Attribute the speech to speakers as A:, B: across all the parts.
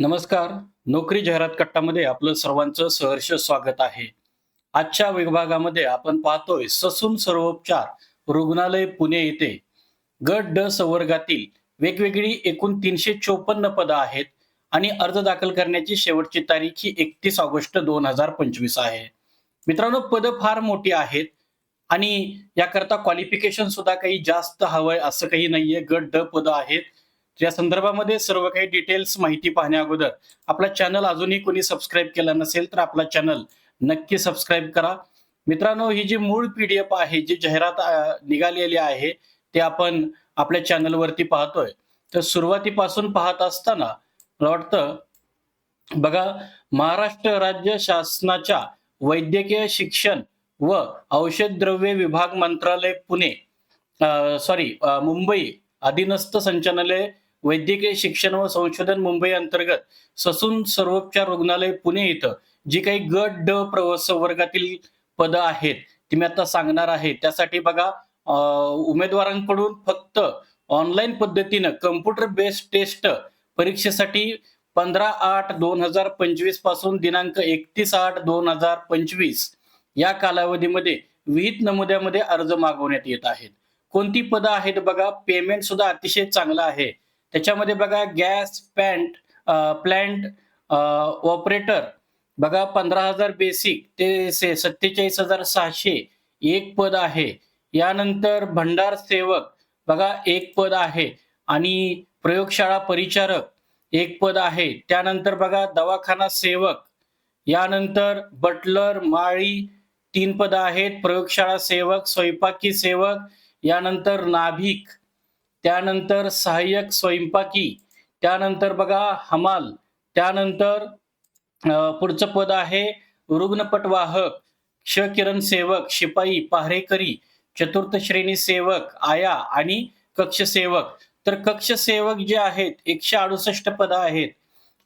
A: नमस्कार. नोकरी जाहिरात कट्टामध्ये आपलं सर्वांचं सहर्ष स्वागत आहे. आजच्या विभागामध्ये आपण पाहतोय ससून सर्वोपचार रुग्णालय पुणे येथे. गट ड संवर्गातील वेगवेगळी एकूण तीनशे चोपन्न पदं आहेत आणि अर्ज दाखल करण्याची शेवटची तारीख ही एकतीस ऑगस्ट दोन हजार पंचवीस आहे. मित्रांनो पदं फार मोठी आहेत आणि याकरता क्वालिफिकेशन सुद्धा काही जास्त हवंय असं काही नाहीये. गट ड पदं आहेत. या संदर्भामध्ये सर्व काही डिटेल्स माहिती पाहण्या अगोदर आपला चॅनल अजूनही कोणी सबस्क्राईब केला नसेल तर आपला चॅनल नक्की सबस्क्राईब करा. मित्रांनो ही जी मूळ पीडीएफ आहे जी जाहिरात निघालेली आहे ते आपण आपल्या चॅनलवरती पाहतोय. तर सुरुवातीपासून पाहत असताना मला वाटतं बघा महाराष्ट्र राज्य शासनाच्या वैद्यकीय शिक्षण व औषध द्रव्य विभाग मंत्रालय पुणे सॉरी मुंबई अधीनस्थ संचालनालय वैद्यकीय शिक्षण व संशोधन मुंबई अंतर्गत ससून सर्वोपचार रुग्णालय पुणे इथं जी काही गट ड प्रवास वर्गातील पद आहेत ती मी आता सांगणार आहे. त्यासाठी बघा उमेदवारांकडून फक्त ऑनलाईन पद्धतीनं कम्प्युटर बेस्ड टेस्ट परीक्षेसाठी पंधरा आठ दोन हजार पंचवीसपासून दिनांक एकतीस आठ दोन हजार पंचवीस या कालावधीमध्ये विहित नमुद्यामध्ये अर्ज मागवण्यात येत आहेत. कोणती पदं आहेत बघा पेमेंट सुद्धा अतिशय चांगलं आहे. त्याच्यामध्ये बघा गॅस पॅन्ट प्लॅन्ट ऑपरेटर बघा पंधरा हजार बेसिक ते से सत्तेचाळीस हजार सहाशे एक पद आहे. यानंतर भंडार सेवक बघा एक पद आहे. आणि प्रयोगशाळा परिचारक एक पद आहे. त्यानंतर बघा दवाखाना सेवक यानंतर बटलर माळी तीन पद आहेत. प्रयोगशाळा सेवक स्वयंपाकी सेवक यानंतर नाभिक त्यानंतर सहाय्यक स्वयंपाकी त्यानंतर बघा हमाल त्यानंतर पुढचं पद आहे रुग्णपटवाहक क्षकिरण सेवक शिपाई पहारेकरी चतुर्थ श्रेणी सेवक आया आणि कक्ष सेवक. तर कक्ष सेवक जे आहेत एकशे अडुसष्ट पदं आहेत.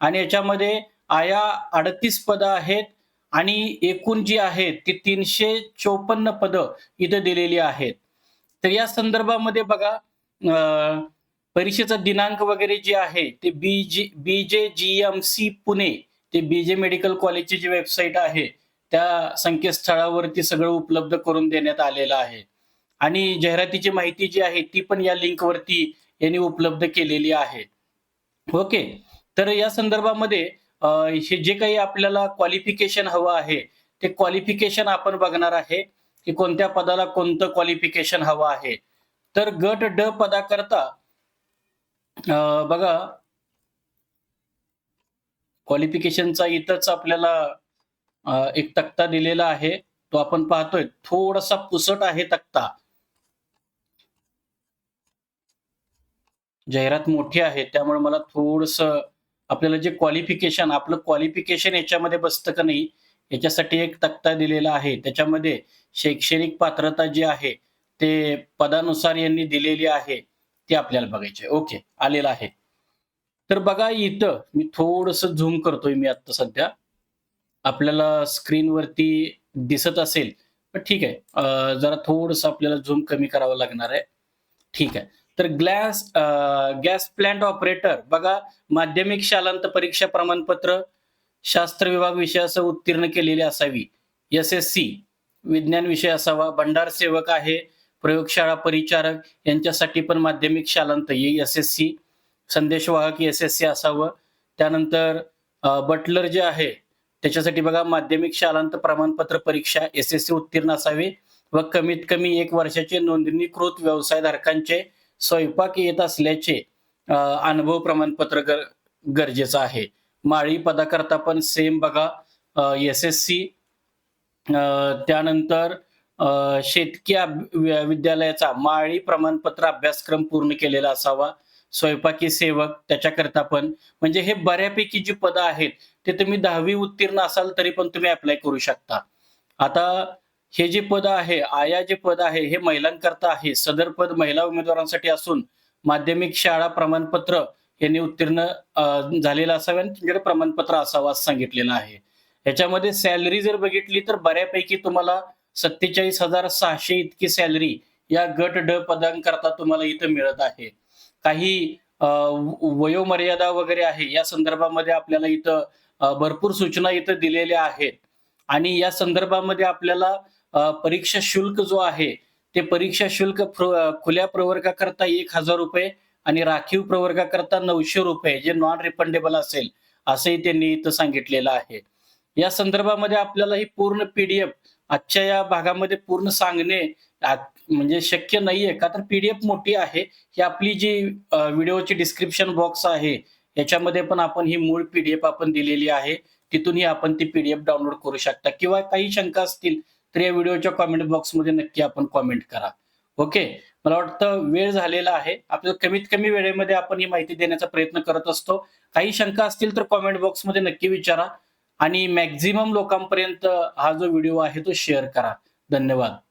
A: आणि याच्यामध्ये आया अडतीस पदं आहेत आणि एकूण जी आहेत ती तीनशे चोपन्न पदं इथं दिलेली आहेत. तर या संदर्भामध्ये बघा परीक्षेचा दिनांक वगैरे जे आहे ते B J B J G M C Pune ते बी जे मेडिकल कॉलेजची जी वेबसाईट आहे. त्या संकेतस्थळावरती सगळं उपलब्ध करून देण्यात आलेलं आहे. आणि जाहिरातीची माहिती जी आहे ती पण या लिंकवरती यांनी उपलब्ध केलेली आहे. ओके. तर या संदर्भामध्ये हे जे काही आपल्याला क्वालिफिकेशन हवं आहे ते क्वालिफिकेशन आपण बघणार आहे की कोणत्या पदाला कोणतं क्वालिफिकेशन हवं आहे. तर गट ड पदाकरता बघा क्वालिफिकेशनचा इथंच आपल्याला एक तक्ता दिलेला आहे. तो आपण पाहतोय. थोडासा पुसट आहे तक्ता. जाहिरात मोठी आहे. त्यामुळे मला थोडस आपल्याला जे क्वालिफिकेशन आपलं क्वालिफिकेशन याच्यामध्ये बसतं का नाही याच्यासाठी एक तक्ता दिलेला आहे. त्याच्यामध्ये शैक्षणिक पात्रता जी आहे ते पदानुसार यांनी दिलेली आहे ती आपल्याला बघायची. ओके आलेलं आहे. तर बघा इथं मी थोडस झूम करतोय मी आता सध्या. आपल्याला स्क्रीनवरती दिसत असेल पण ठीक आहे. जरा थोडस आपल्याला झूम कमी करावं लागणार आहे. ठीक आहे. तर ग्लॅस गॅस प्लांट ऑपरेटर बघा माध्यमिक शालांत परीक्षा प्रमाणपत्र शास्त्र विभाग विषयासह उत्तीर्ण केलेली असावी. एस एस सी विज्ञान विषय असावा. भंडार सेवक आहे. प्रयोगशाळा परिचारक यांच्यासाठी पण माध्यमिक शालांत एस एस सी संदेशवाहक एस एस सी असावं. त्यानंतर बटलर जे आहे त्याच्यासाठी बघा माध्यमिक शालांत प्रमाणपत्र परीक्षा एस एस सी उत्तीर्ण असावी व कमीत कमी एक वर्षाचे नोंदणीकृत व्यवसायधारकांचे स्वयंपाक येत असल्याचे अनुभव प्रमाणपत्र गर, गरजेचं आहे. माळी पदाकरता पण सेम बघा एस एस सी त्यानंतर शेतकी विद्यालयाचा माळी प्रमाणपत्र अभ्यासक्रम पूर्ण केलेला असावा. स्वयंपाकी सेवक त्याच्याकरता पण. म्हणजे हे बऱ्यापैकी जी पदं आहेत ते तुम्ही दहावी उत्तीर्ण असाल तरी पण तुम्ही अप्लाय करू शकता. आता हे जे पद आहे आया जे पद आहे हे महिलांकरता आहे. सदर पद महिला उमेदवारांसाठी असून माध्यमिक शाळा प्रमाणपत्र यांनी उत्तीर्ण झालेलं असावे आणि तुमच्याकडे प्रमाणपत्र असावं असं सांगितलेलं आहे. ह्याच्यामध्ये सॅलरी जर बघितली तर बऱ्यापैकी तुम्हाला सत्तेचाळीस हजार सहाशे इतकी सॅलरी या गट ड पदांकरता तुम्हाला इथं मिळत आहे. काही वयोमर्यादा वगैरे आहे या संदर्भामध्ये आपल्याला इथं भरपूर सूचना इथं दिलेल्या आहेत. आणि या संदर्भामध्ये आपल्याला परीक्षा शुल्क जो आहे ते परीक्षा शुल्क खुल्या प्रवर्गाकरता एक हजार रुपये आणि राखीव प्रवर्गाकरता नऊशे रुपये जे नॉन रिफंडेबल असेल असंही त्यांनी इथं सांगितलेलं आहे. या संदर्भामध्ये आपल्याला ही पूर्ण पीडीएफ आजच्या या भागामध्ये पूर्ण सांगणे म्हणजे शक्य नाहीये. का तर पीडीएफ मोठी आहे. ही आपली जी व्हिडिओची डिस्क्रिप्शन बॉक्स आहे याच्यामध्ये पण आपण ही मूळ पीडीएफ आपण दिलेली आहे. तिथूनही आपण ती पीडीएफ डाउनलोड करू शकता. किंवा काही शंका असतील तर या व्हिडिओच्या कॉमेंट बॉक्समध्ये नक्की आपण कॉमेंट करा. ओके? मला वाटतं वेळ झालेला आहे. आपल्याला कमीत कमी वेळेमध्ये आपण ही माहिती देण्याचा प्रयत्न करत असतो. काही शंका असतील तर कॉमेंट बॉक्समध्ये नक्की विचारा. आणि मॅक्झिमम लोकांपर्यंत हा जो व्हिडिओ आहे तो शेअर करा. धन्यवाद.